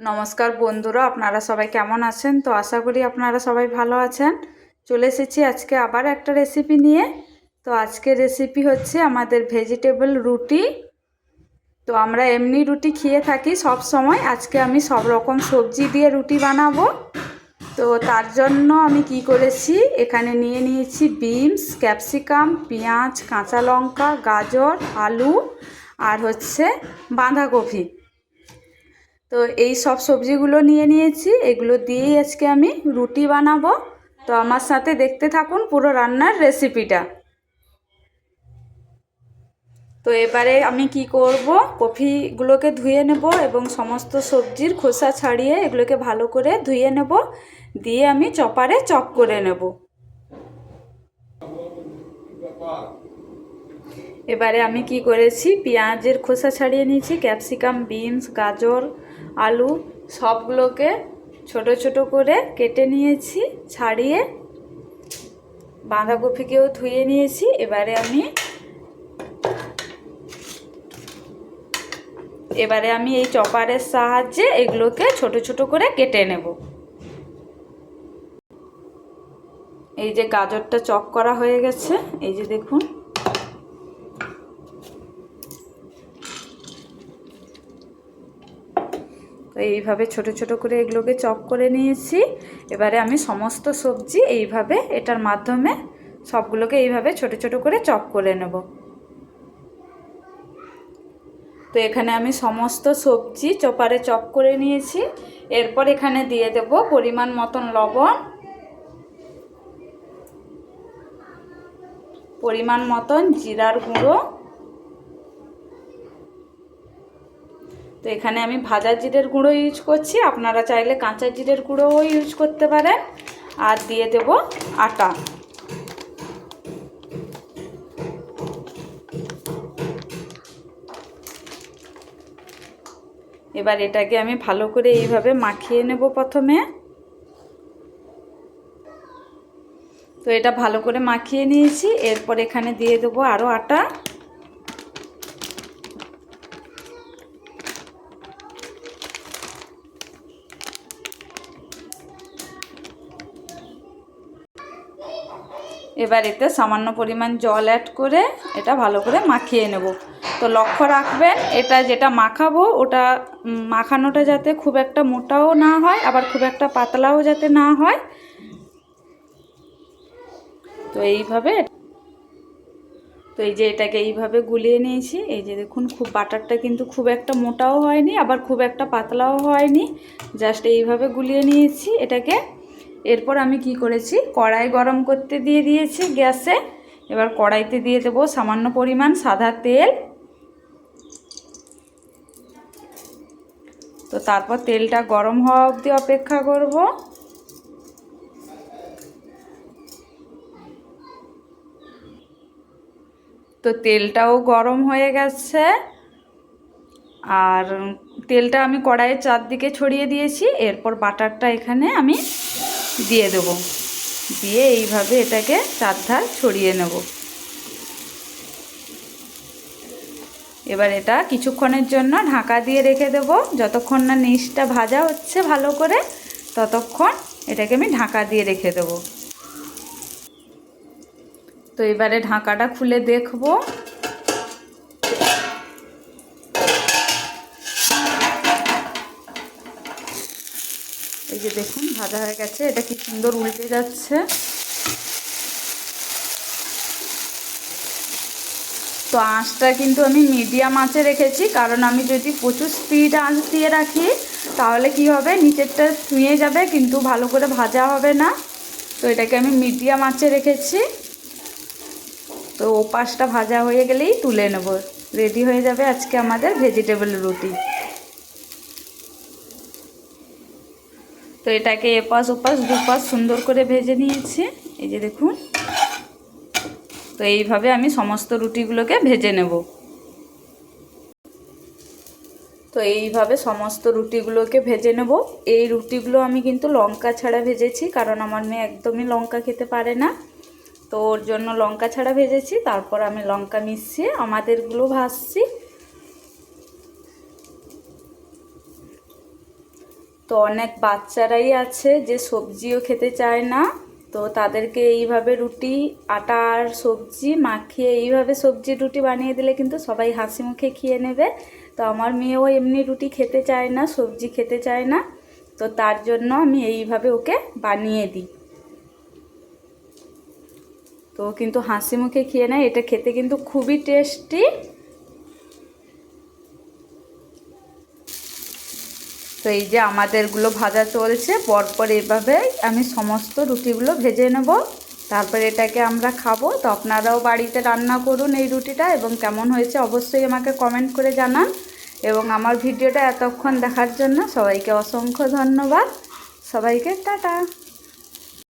নমস্কার বন্ধুরা, আপনারা সবাই কেমন আছেন? তো আশা করি আপনারা সবাই ভালো আছেন। চলে এসেছি আজকে আবার একটা রেসিপি নিয়ে। তো আজকে রেসিপি হচ্ছে আমাদের ভেজিটেবল রুটি। তো আমরা এমনি রুটি খেয়ে থাকি সব সময়। আজকে আমি সব রকম সবজি দিয়ে রুটি বানাবো। তো তার জন্য আমি কি করেছি? এখানে নিয়ে নিয়েছি বিনস ক্যাপসিকাম পেঁয়াজ, কাঁচা লঙ্কা, গাজর, আলু, আর হচ্ছে বাঁধাকপি। তো এই সব সবজিগুলো নিয়ে নিয়েছি, এগুলো দিয়েই আজকে আমি রুটি বানাবো। তো আমার সাথে দেখতে থাকুন পুরো রান্নার রেসিপিটা। তো এবারে আমি কি করব, কফিগুলোকে ধুয়ে নেব এবং সমস্ত সবজির খোসা ছাড়িয়ে এগুলোকে ভালো করে ধুয়ে নেব, দিয়ে আমি চপারে চপ করে নেব। এবারে আমি কি করেছি, পেঁয়াজের খোসা ছাড়িয়ে নিয়েছি, ক্যাপসিকাম, বিনস, গাজর আলু সবগুলোকে ছোট ছোট করে কেটে নিয়েছি, ছাড়িয়ে বাঁধাকপিকেও ধুয়ে নিয়েছি। এবারে আমি এবারে আমি এই চপারের সাহায্যে এগুলোকে ছোট ছোট করে কেটে নেব। এই যে গাজরটা চপ করা হয়ে গেছে, এই যে দেখুন। এইভাবে ছোট ছোট করে এগুলোকে চপ করে নিয়েছি। এবারে আমি সমস্ত সবজি এইভাবে এটার মাধ্যমে সবগুলোকে এইভাবে ছোট ছোট করে চপ করে নেব। তো এখানে আমি সমস্ত সবজি চপারে চপ করে নিয়েছি। এরপর এখানে দিয়ে দেব পরিমাণ মতন লবণ। পরিমাণ মতন জিরার গুঁড়ো। তো এখানে আমি ভাজা জিরের গুঁড়ো ইউজ করছি। আপনারা চাইলে কাঁচা জিরের গুঁড়োও ইউজ করতে পারেন। আর দিয়ে দেব আটা। এবার এটাকে আমি ভালো করে এইভাবে মাখিয়ে নেব প্রথমে। তো এটা ভালো করে মাখিয়ে নিয়েছি। এরপর এখানে দিয়ে দেবো আরও আটা। এবার এতে সামান্য পরিমাণ জল অ্যাড করে এটা ভালো করে মাখিয়ে নেব। তো লক্ষ্য রাখবেন, এটা যেটা মাখাবো, ওটা মাখানোটা যাতে খুব একটা মোটাও না হয়, আবার খুব একটা পাতলাও যাতে না হয়। তো এইভাবে তো এই যে এটাকে এইভাবে গুলিয়ে নিয়েছি। এই যে দেখুন, খুব বাটারটা কিন্তু খুব একটা মোটাও হয়নি, আবার খুব একটা পাতলাও হয়নি। জাস্ট এইভাবে গুলিয়ে নিয়েছি এটাকে। এরপর আমি কি করেছি? কড়াই গরম করতে দিয়ে দিয়েছি গ্যাসে। এবার কড়াইতে দিয়ে দেবো সামান্য পরিমাণ সাদা তেল। তো তারপর তেলটা গরম হওয়া অবধি অপেক্ষা করব। তো তেলটাও গরম হয়ে গেছে। আর তেলটা আমি কড়াইয়ের চারদিকে ছড়িয়ে দিয়েছি। এরপর বাটারটা এখানে আমি দিয়ে দেব। দিয়ে এইভাবে এটাকে চারধার ছড়িয়ে নেব। এবার এটা কিছুক্ষণের জন্য ঢাকা দিয়ে রেখে দেব। যতক্ষণ না নিচটা ভাজা হচ্ছে ভালো করে, ততক্ষণ এটাকে আমি ঢাকা দিয়ে রেখে দেব। তো এবারে ঢাকাটা খুলে দেখব। যে দেখুন, ভাজা হয়ে গেছে। এটা কি সুন্দর উল্টে যাচ্ছে। তো আঁচটা কিন্তু আমি মিডিয়াম আঁচে রেখেছি, কারণ আমি যদি প্রচুর স্পিড আঁচ দিয়ে রাখি, তাহলে কি হবে? নিচেরটা ছুঁয়ে যাবে, কিন্তু ভালো করে ভাজা হবে না। তো এটাকে আমি মিডিয়াম আঁচে রেখেছি। তো ওপাশটা ভাজা হয়ে গেলেই তুলে নেব। রেডি হয়ে যাবে আজকে আমাদের ভেজিটেবল রুটি। এটাকে এপাশ ওপাশ, দুপাশ সুন্দর করে ভেজে নিয়েছি। এই যে দেখুন। তো এইভাবে আমি সমস্ত রুটিগুলোকে ভেজে নেব। তো এইভাবে সমস্ত রুটিগুলোকে ভেজে নেব। এই রুটিগুলো আমি কিন্তু লঙ্কা ছাড়া ভেজেছি, কারণ আমার মেয়ে একদমই লঙ্কা খেতে পারে না। তো ওর জন্য লঙ্কা ছাড়া ভেজেছি, তারপর আমি লঙ্কা মিশিয়ে আমাদেরগুলো ভাজছি। তো অনেক বাচ্চারাই আছে যে সবজিও খেতে চায় না। তো তাদেরকে এইভাবে রুটি, আটা আর সবজি মাখিয়ে এইভাবে সবজি রুটি বানিয়ে দিলে কিন্তু সবাই হাসি মুখে খেয়ে নেবে। তো আমার মেয়েও এমনি রুটি খেতে চায় না, সবজি খেতে চায় না। তো তার জন্য আমি এইভাবে ওকে বানিয়ে দিই। তো কিন্তু হাসি মুখে খেয়ে নেয়, এটা খেতে কিন্তু খুবই টেস্টি। তো এই যে আমাদেরগুলো ভাজা চলছে, পরপর এভাবে আমি সমস্ত রুটিগুলো ভেজে নেব। তারপর এটাকে আমরা খাব। তো আপনারাও বাড়িতে রান্না করুন এই রুটিটা এবং কেমন হয়েছে অবশ্যই আমাকে কমেন্ট করে জানান। এবং আমার ভিডিওটা এতক্ষণ দেখার জন্য সবাইকে অসংখ্য ধন্যবাদ। সবাইকে টাটা।